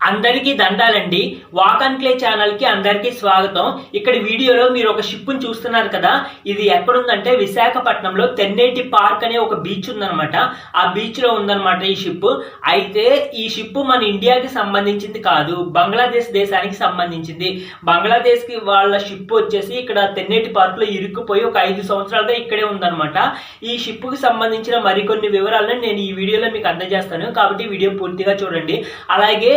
అందరికీ దండాలండి. Walk and clay ఛానల్కి అందరికీ స్వాగతం. ఇక్కడ వీడియోలో మీరు ఒక షిప్ చూస్తున్నారు కదా. ఇది ఎక్కడుందంటే విశాఖపట్నంలో తెన్నేటి పార్క్ అనే ఒక బీచ్ ఉందనమాట ఆ బీచ్లో ఉందన్నమాట ఈ షిప్. అయితే ఈ షిప్ మన ఇండియాకి సంబంధించింది కాదు బంగ్లాదేశ్ దేశానికి సంబంధించింది. బంగ్లాదేశ్కి వాళ్ళ షిప్ వచ్చేసి ఇక్కడ తెన్నేటి పార్క్లో ఇరుక్కుపోయి ఒక ఐదు సంవత్సరాలుగా ఇక్కడే ఉందనమాట ఈ షిప్కి సంబంధించిన మరికొన్ని వివరాలను నేను ఈ వీడియోలో మీకు అందజేస్తాను. కాబట్టి వీడియో పూర్తిగా చూడండి. అలాగే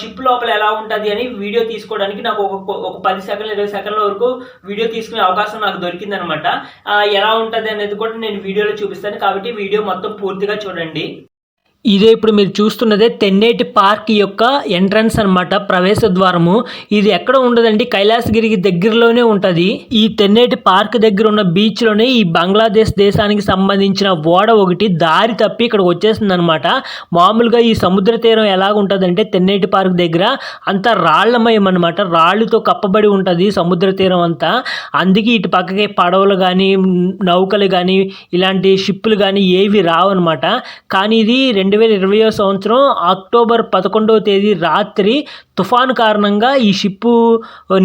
షిప్ లోపల ఎలా ఉంటుంది అని వీడియో తీసుకోవడానికి నాకు ఒక ఒక పది సెకండ్లు ఇరవై సెకండ్ల వరకు వీడియో తీసుకునే అవకాశం నాకు దొరికింది అనమాట ఎలా ఉంటుంది అనేది కూడా నేను వీడియోలో చూపిస్తాను. కాబట్టి వీడియో మొత్తం పూర్తిగా చూడండి. ఇదే ఇప్పుడు మీరు చూస్తున్నదే తెన్నేటి పార్క్ యొక్క ఎంట్రన్స్ అన్నమాట ప్రవేశ ద్వారము. ఇది ఎక్కడ ఉండదండి? కైలాసగిరికి దగ్గరలోనే ఉంటుంది. ఈ తెన్నేటి పార్క్ దగ్గర ఉన్న బీచ్లోనే ఈ బంగ్లాదేశ్ దేశానికి సంబంధించిన ఓడ ఒకటి దారి తప్పి ఇక్కడికి వచ్చేసింది అనమాట మామూలుగా ఈ సముద్ర తీరం ఎలాగ ఉంటుందంటే తెన్నేటి పార్క్ దగ్గర అంతా రాళ్ళమయం అనమాట రాళ్ళుతో కప్పబడి ఉంటుంది సముద్ర తీరం అంతా. అందుకే ఇటు పక్కకి పడవలు కానీ నౌకలు కానీ ఇలాంటి షిప్పులు కానీ ఏవి రావన్నమాట. కానీ ఇది రెండు వేల ఇరవయో సంవత్సరం అక్టోబర్ పదకొండవ తేదీ రాత్రి తుఫాన్ కారణంగా ఈ షిప్పు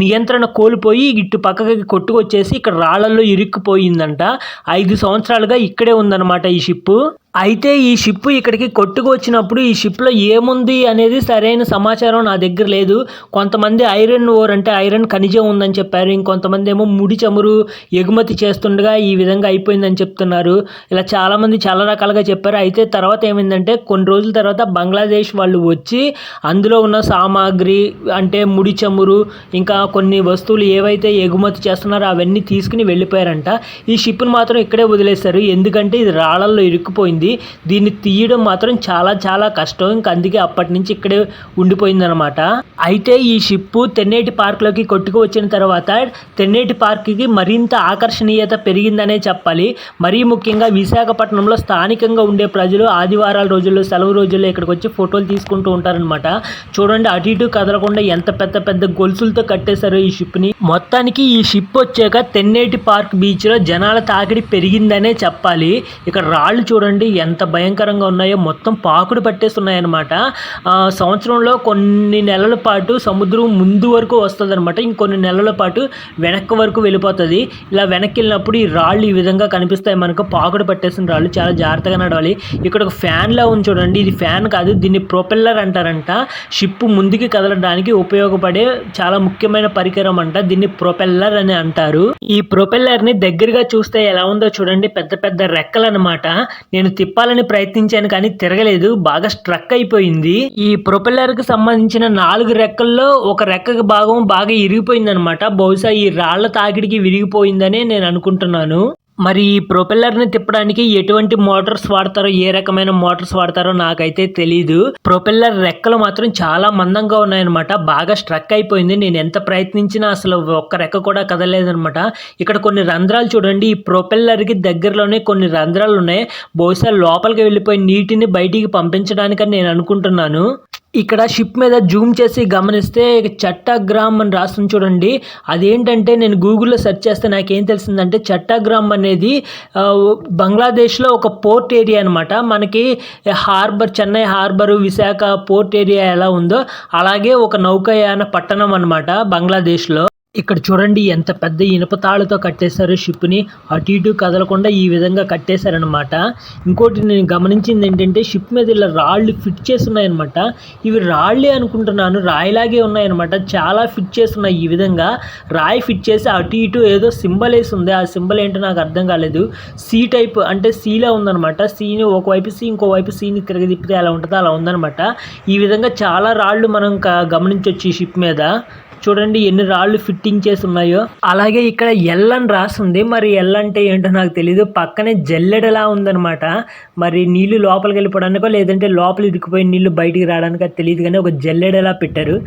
నియంత్రణ కోల్పోయి ఇటు పక్కకి కొట్టుకొచ్చేసి ఇక్కడ రాళ్ళలో ఇరుక్కుపోయిందంట. ఐదు సంవత్సరాలుగా ఇక్కడే ఉందన్నమాట ఈ షిప్పు. అయితే ఈ షిప్ ఇక్కడికి కొట్టుకు వచ్చినప్పుడు ఈ షిప్లో ఏముంది అనేది సరైన సమాచారం నా దగ్గర లేదు. కొంతమంది ఐరన్ ఓర్ అంటే ఐరన్ ఖనిజం ఉందని చెప్పారు. ఇంకొంతమంది ఏమో ముడి చమురు ఎగుమతి చేస్తుండగా ఈ విధంగా అయిపోయిందని చెప్తున్నారు. ఇలా చాలామంది చాలా రకాలుగా చెప్పారు. అయితే తర్వాత ఏమైందంటే కొన్ని రోజుల తర్వాత బంగ్లాదేశ్ వాళ్ళు వచ్చి అందులో ఉన్న సామాగ్రి అంటే ముడి చమురు ఇంకా కొన్ని వస్తువులు ఏవైతే ఎగుమతి చేస్తున్నారో అవన్నీ తీసుకుని వెళ్ళిపోయారంట. ఈ షిప్ను మాత్రం ఇక్కడే వదిలేశారు. ఎందుకంటే ఇది రాళ్ళల్లో ఇరుక్కుపోయింది. దీన్ని తీయడం మాత్రం చాలా చాలా కష్టం. ఇంకా అందుకే అప్పటి నుంచి ఇక్కడే ఉండిపోయిందనమాట అయితే ఈ షిప్ తెన్నేటి పార్క్లోకి కొట్టుకు వచ్చిన తర్వాత తెన్నేటి పార్క్కి మరింత ఆకర్షణీయత పెరిగిందనే చెప్పాలి. మరీ ముఖ్యంగా విశాఖపట్నంలో స్థానికంగా ఉండే ప్రజలు ఆదివారాల రోజుల్లో సెలవు రోజుల్లో ఇక్కడికి వచ్చి ఫోటోలు తీసుకుంటూ ఉంటారనమాట చూడండి అటు ఇటు కదలకుండా ఎంత పెద్ద పెద్ద గొలుసులతో కట్టేశారో ఈ షిప్ని. మొత్తానికి ఈ షిప్ వచ్చాక తెన్నేటి పార్క్ బీచ్లో జనాల తాకిడి పెరిగిందనే చెప్పాలి. ఇక్కడ రాళ్ళు చూడండి ఎంత భయంకరంగా ఉన్నాయో మొత్తం పాకుడు పట్టేస్తున్నాయన్నమాట. ఆ, సంవత్సరంలో కొన్ని నెలల పాటు సముద్రం ముందు వరకు వస్తుంది అనమాట ఇంకొన్ని నెలల పాటు వెనక్కి వరకు వెళ్ళిపోతుంది. ఇలా వెనక్కి వెళ్ళినప్పుడు ఈ రాళ్ళు ఈ విధంగా కనిపిస్తాయి మనకు. పాకుడు పట్టేసిన రాళ్ళు చాలా జాగ్రత్తగా నడవాలి. ఇక్కడ ఒక ఫ్యాన్ లా ఉంది చూడండి. ఇది ఫ్యాన్ కాదు దీన్ని ప్రొపెల్లర్ అంటారంట. షిప్ ముందుకి కదలడానికి ఉపయోగపడే చాలా ముఖ్యమైన పరికరం అంట. దీన్ని ప్రొపెల్లర్ అని అంటారు. ఈ ప్రొపెల్లర్ని దగ్గరగా చూస్తే ఎలా ఉందో చూడండి. పెద్ద పెద్ద రెక్కలు అనమాట నేను తిప్పాలని ప్రయత్నించాను కానీ తిరగలేదు. బాగా స్ట్రక్ అయిపోయింది. ఈ ప్రొపెల్లర్కి సంబంధించిన నాలుగు రెక్కల్లో ఒక రెక్కకు భాగం బాగా ఇరిగిపోయింది అనమాట బహుశా ఈ రాళ్ళ తాకిడికి విరిగిపోయిందనే నేను అనుకుంటున్నాను. మరి ఈ ప్రొపెల్లర్ని తిప్పడానికి ఎటువంటి మోటార్స్ వాడతారో ఏ రకమైన మోటార్స్ వాడతారో నాకైతే తెలీదు. ప్రొపెల్లర్ రెక్కలు మాత్రం చాలా మందంగా ఉన్నాయన్నమాట. బాగా స్ట్రక్ అయిపోయింది. నేను ఎంత ప్రయత్నించినా అసలు ఒక్క రెక్క కూడా కదలేదనమాట ఇక్కడ కొన్ని రంధ్రాలు చూడండి. ఈ ప్రొపెల్లర్కి దగ్గరలోనే కొన్ని రంధ్రాలు ఉన్నాయి బహుశా లోపలికి వెళ్ళిపోయి నీటిని బయటికి పంపించడానికని నేను అనుకుంటున్నాను. ఇక్కడ షిప్ మీద జూమ్ చేసి గమనిస్తే చట్టాగ్రామ్ అని రాస్తుంది చూడండి. అదేంటంటే నేను గూగుల్లో సెర్చ్ చేస్తే నాకేం తెలిసిందంటే చట్టాగ్రామ్ అనేది బంగ్లాదేశ్లో ఒక పోర్ట్ ఏరియా అనమాట మనకి harbour Chennai harbour Visakha port area ఎలా ఉందో అలాగే ఒక నౌకాయాన పట్టణం అనమాట బంగ్లాదేశ్లో. ఇక్కడ చూడండి ఎంత పెద్ద ఇనుప తాళ్ళతో కట్టేశారు షిప్ని అటు ఇటు కదలకుండా ఈ విధంగా కట్టేశారనమాట ఇంకోటి నేను గమనించింది ఏంటంటే షిప్ మీద ఇలా రాళ్ళు ఫిట్ చేసి ఉన్నాయన్నమాట. ఇవి రాళ్ళే అనుకుంటున్నాను రాయిలాగే ఉన్నాయన్నమాట. చాలా ఫిట్ చేసి ఉన్నాయి ఈ విధంగా. రాయి ఫిట్ చేసి అటు ఇటు ఏదో సింబల్ వేసి ఉంది. ఆ సింబల్ ఏంటో నాకు అర్థం కాలేదు. సీ టైప్ అంటే సీలా ఉందన్నమాట. సీని ఒకవైపు సీ ఇంకోవైపు సీని తిరగదిప్పితే ఎలా ఉంటుందో అలా ఉందన్నమాట. ఈ విధంగా చాలా రాళ్ళు మనం గమనించవచ్చు ఈ షిప్ మీద. చూడండి ఎన్ని రాళ్ళు ఫిట్టింగ్ చేసి ఉన్నాయో. అలాగే ఇక్కడ ఎల్ అని రాస్తుంది మరి ఎల్ అంటే ఏంటో నాకు తెలియదు పక్కనే జల్లెడలా ఉందన్నమాట. మరి నీళ్ళు లోపలికి వెళ్ళిపోవడానికో లేదంటే లోపల ఇరుక్కుపోయి నీళ్ళు బయటికి రావడానికి తెలియదు కానీ ఒక జల్లెడలా పెట్టారు.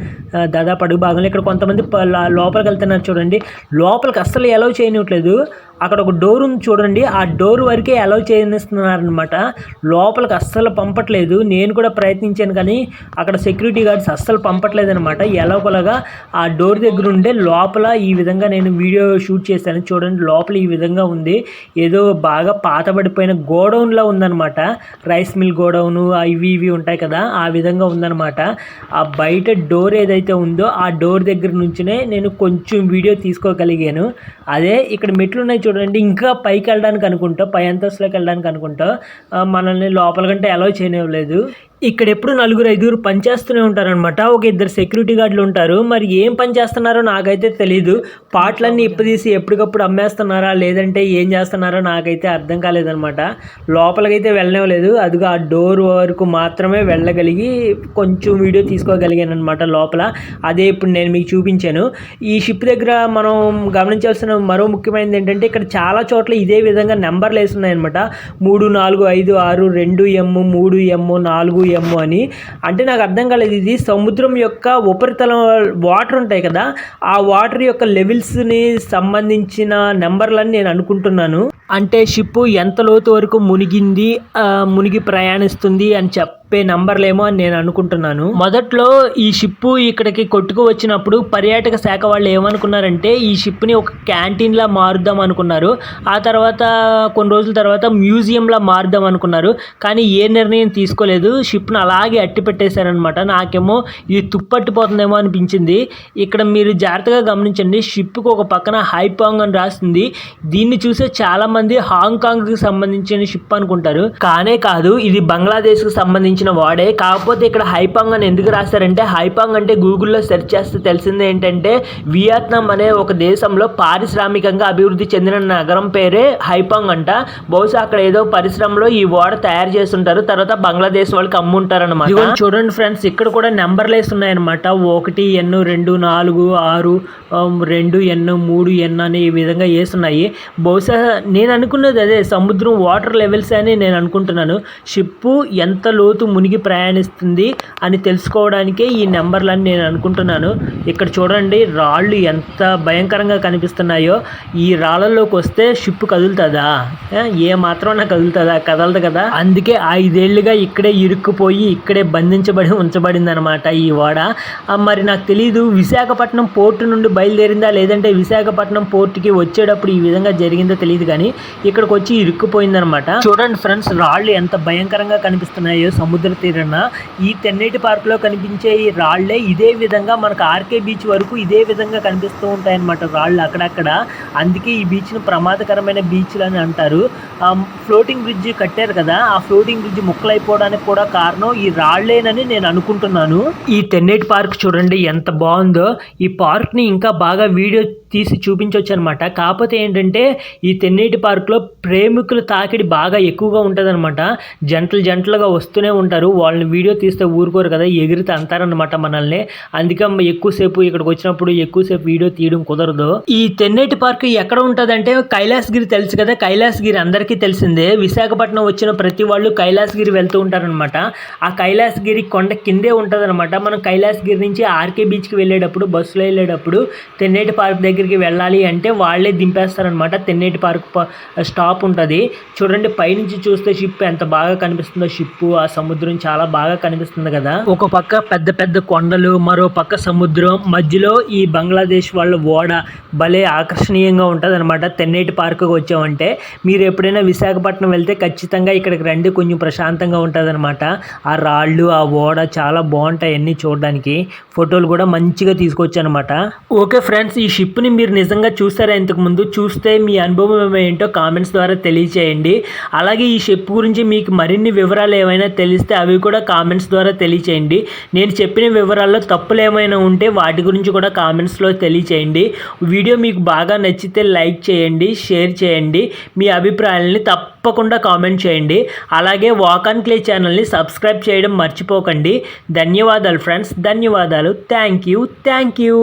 దాదాపు అడుగు భాగంలో ఇక్కడ కొంతమంది ప- లోపలికి వెళ్తున్నారు చూడండి. లోపలికి అస్సలు ఎలవ్ చేయనివ్వట్లేదు. అక్కడ ఒక డోర్ ఉంది చూడండి. ఆ డోర్ వరకే అలౌ చేయనిస్తున్నారనమాట లోపలికి అస్సలు పంపట్లేదు. నేను కూడా ప్రయత్నించాను కానీ అక్కడ సెక్యూరిటీ గార్డ్స్ అస్సలు పంపట్లేదు అనమాట ఎలాగోలాగా ఆ ఆ డోర్ దగ్గర ఉండే లోపల ఈ విధంగా నేను వీడియో షూట్ చేశాను. చూడండి లోపల ఈ విధంగా ఉంది. ఏదో బాగా పాతబడిపోయిన గోడౌన్లో ఉందన్నమాట. రైస్ మిల్ గోడౌను ఇవి ఇవి ఉంటాయి కదా ఆ విధంగా ఉందన్నమాట. ఆ బయట డోర్ ఏదైతే ఉందో ఆ డోర్ దగ్గర నుంచినే నేను కొంచెం వీడియో తీసుకోగలిగాను. అదే ఇక్కడ మెట్లు ఉన్నాయి చూడండి ఇంకా పైకి వెళ్ళడానికి అనుకుంటా పై అంతస్తులోకి వెళ్ళడానికి అనుకుంటా. మనల్ని లోపల కంటే అలౌ చేయనివ్వలేదు. ఇక్కడ ఎప్పుడు నలుగురు ఐదుగురు పనిచేస్తూనే ఉంటారనమాట ఒక ఇద్దరు సెక్యూరిటీ గార్డులు ఉంటారు. మరి ఏం పని చేస్తున్నారో నాకైతే తెలియదు పాటలన్నీ ఇప్పదీసి ఎప్పటికప్పుడు అమ్మేస్తున్నారా లేదంటే ఏం చేస్తున్నారో నాకైతే అర్థం కాలేదనమాట లోపలికైతే వెళ్ళనివ్వలేదు. అదిగో ఆ డోర్ వరకు మాత్రమే వెళ్ళగలిగి కొంచెం వీడియో తీసుకోగలిగాను అనమాట లోపల. అదే ఇప్పుడు నేను మీకు చూపించాను. ఈ షిప్ దగ్గర మనం గమనించాల్సిన మరో ముఖ్యమైనది ఏంటంటే ఇక్కడ చాలా చోట్ల ఇదే విధంగా నెంబర్లు వేసి ఉన్నాయన్నమాట మూడు నాలుగు ఐదు ఆరు రెండు ఎమ్ మూడు ఎమ్ నాలుగు అమ్మో అని. అంటే నాకు అర్థం కాలేదు ఇది. సముద్రం యొక్క ఉపరితలం వాటర్ ఉంటాయి కదా ఆ వాటర్ యొక్క లెవెల్స్ని సంబంధించిన నెంబర్లని నేను అనుకుంటున్నాను. అంటే షిప్ ఎంత లోతు వరకు మునిగింది ఆ, మునిగి ప్రయాణిస్తుంది అని చెప్పే నంబర్లేమో అని నేను అనుకుంటున్నాను. మొదట్లో ఈ షిప్ ఇక్కడికి కొట్టుకు వచ్చినప్పుడు పర్యాటక శాఖ వాళ్ళు ఏమనుకున్నారంటే ఈ షిప్ని ఒక క్యాంటీన్లా మారుద్దాం అనుకున్నారు. ఆ తర్వాత కొన్ని రోజుల తర్వాత మ్యూజియంలా మారుద్దాం అనుకున్నారు. కానీ ఏ నిర్ణయం తీసుకోలేదు. షిప్ను అలాగే అట్టి పెట్టేశారనమాట నాకేమో ఇది తుప్పట్టిపోతుందేమో అనిపించింది. ఇక్కడ మీరు జాగ్రత్తగా గమనించండి. షిప్కు ఒక పక్కన హైపాంగ్ అని రాస్తుంది దీన్ని చూసే చాలా మంది హాంకాంగ్కి సంబంధించిన షిప్ అనుకుంటారు. కానే కాదు ఇది బంగ్లాదేశ్కు సంబంధించిన వాడే. కాకపోతే ఇక్కడ హైపాంగ్ అని ఎందుకు రాశారంటే హైపాంగ్ అంటే గూగుల్లో సెర్చ్ చేస్తే తెలిసింది ఏంటంటే వియత్నాం అనే ఒక దేశంలో పారిశ్రామికంగా అభివృద్ధి చెందిన నగరం పేరే హైపాంగ్ అంట. బహుశా అక్కడ ఏదో పరిశ్రమలో ఈ ఓడ తయారు చేస్తుంటారు. తర్వాత బంగ్లాదేశ్ వాళ్ళకి అమ్ముంటారు అనమాట చూడండి ఫ్రెండ్స్ ఇక్కడ కూడా నెంబర్లు వేసి ఉన్నాయన్నమాట ఒకటి ఎన్ను రెండు నాలుగు ఆరు రెండు ఎన్ను మూడు ఎన్ను అని ఈ విధంగా వేస్తున్నాయి. బహుశా నేను అనుకున్నది అదే సముద్రం వాటర్ లెవెల్స్ అని నేను అనుకుంటున్నాను. షిప్పు ఎంత లోతు మునిగి ప్రయాణిస్తుంది అని తెలుసుకోవడానికే ఈ నెంబర్లని నేను అనుకుంటున్నాను. ఇక్కడ చూడండి రాళ్ళు ఎంత భయంకరంగా కనిపిస్తున్నాయో. ఈ రాళ్ళలోకి వస్తే షిప్ కదులుతుందా? ఏ, మాత్రం నాకు కదులుతుందా? కదలదు కదా. అందుకే ఐదేళ్ళుగా ఇక్కడే ఇరుక్కుపోయి ఇక్కడే బంధించబడి ఉంచబడింది అనమాట ఈ ఓడ. మరి నాకు తెలియదు విశాఖపట్నం పోర్టు నుండి బయలుదేరిందా లేదంటే విశాఖపట్నం పోర్టుకి వచ్చేటప్పుడు ఈ విధంగా జరిగిందో తెలియదు కానీ ఇక్కడికి వచ్చి ఇరుక్కుపోయిందనమాట చూడండి ఫ్రెండ్స్ రాళ్ళు ఎంత భయంకరంగా కనిపిస్తున్నాయో సముద్ర తీరాన ఈ తెన్నేటి పార్కులో కనిపించే ఈ రాళ్ళే ఇదే విధంగా మనకు ఆర్కే బీచ్ వరకు ఇదే విధంగా కనిపిస్తూ ఉంటాయన్నమాట రాళ్ళు అక్కడక్కడ. అందుకే ఈ బీచ్ను ప్రమాదకరమైన బీచ్లు అని అంటారు. ఫ్లోటింగ్ బ్రిడ్జ్ కట్టారు కదా ఆ ఫ్లోటింగ్ బ్రిడ్జ్ ముక్కలైపోవడానికి కూడా కారణం ఈ రాళ్ళేనని నేను అనుకుంటున్నాను. ఈ తెన్నేటి పార్క్ చూడండి ఎంత బాగుందో. ఈ పార్క్ని ఇంకా బాగా వీడియో తీసి చూపించవచ్చు అనమాట కాకపోతే ఏంటంటే ఈ తెన్నేటి పార్క్లో ప్రేమికుల తాకిడి బాగా ఎక్కువగా ఉంటుందన్నమాట. జంటలు జంటలుగా వస్తూనే ఉంటారు. వాళ్ళని వీడియో తీస్తే ఊరుకోరు కదా ఎగిరితే అంటారనమాట మనల్ని. అందుకే ఎక్కువసేపు ఇక్కడికి వచ్చినప్పుడు ఎక్కువసేపు వీడియో తీయడం కుదరదు. ఈ తెన్నేటి పార్క్ ఎక్కడ ఉంటుందంటే కైలాసగిరి తెలుసు కదా కైలాసగిరి అందరికీ తెలిసిందే. విశాఖపట్నం వచ్చిన ప్రతి వాళ్ళు కైలాసగిరి వెళ్తూ ఉంటారనమాట ఆ కైలాసగిరి కొండ కిందే ఉంటుందన్నమాట. మనం కైలాసగిరి నుంచి ఆర్కే బీచ్కి వెళ్ళేటప్పుడు బస్సులో వెళ్ళేటప్పుడు తెన్నేటి పార్క్ దగ్గరికి వెళ్ళాలి అంటే వాళ్ళే దింపేస్తారనమాట తెన్నేటి పార్క్ స్టాప్ ఉంటుంది. చూడండి పైనుంచి చూస్తే షిప్ ఎంత బాగా కనిపిస్తుందో షిప్ ఆ సముద్రం చాలా బాగా కనిపిస్తుంది కదా. ఒక పక్క పెద్ద పెద్ద కొండలు మరో పక్క సముద్రం. మధ్యలో ఈ బంగ్లాదేశ్ వాళ్ళ ఓడ భలే ఆకర్షణీయంగా ఉంటుంది అనమాట తెన్నేటి పార్క్కి వచ్చామంటే మీరు ఎప్పుడైనా విశాఖపట్నం వెళ్తే ఖచ్చితంగా ఇక్కడికి రండి కొంచెం ప్రశాంతంగా ఉంటుంది ఆ రాళ్ళు ఆ ఓడ చాలా బాగుంటాయి అన్నీ చూడడానికి. ఫోటోలు కూడా మంచిగా తీసుకొచ్చానమాట. ఓకే ఫ్రెండ్స్ ఈ షిప్ని మీరు నిజంగా చూసారా ఇంతకు ముందు చూస్తే మీ అనుభవం ఏంటో కామెంట్స్ ద్వారా తెలియచేయండి. అలాగే ఈ షిప్ గురించి మీకు మరిన్ని వివరాలు ఏమైనా తెలిస్తే అవి కూడా కామెంట్స్ ద్వారా తెలియచేయండి. నేను చెప్పిన వివరాల్లో తప్పులు ఏమైనా ఉంటే వాటి గురించి కూడా కామెంట్స్లో తెలియచేయండి. వీడియో మీకు బాగా నచ్చితే లైక్ చేయండి షేర్ చేయండి. మీ అభిప్రాయాలని తప్పకుండా కామెంట్ చేయండి. అలాగే వాక్ అండ్ క్లే ఛానల్ని సబ్స్క్రైబ్ చేయడం మర్చిపోకండి. ధన్యవాదాలు ఫ్రెండ్స్ ధన్యవాదాలు. Thank you thank you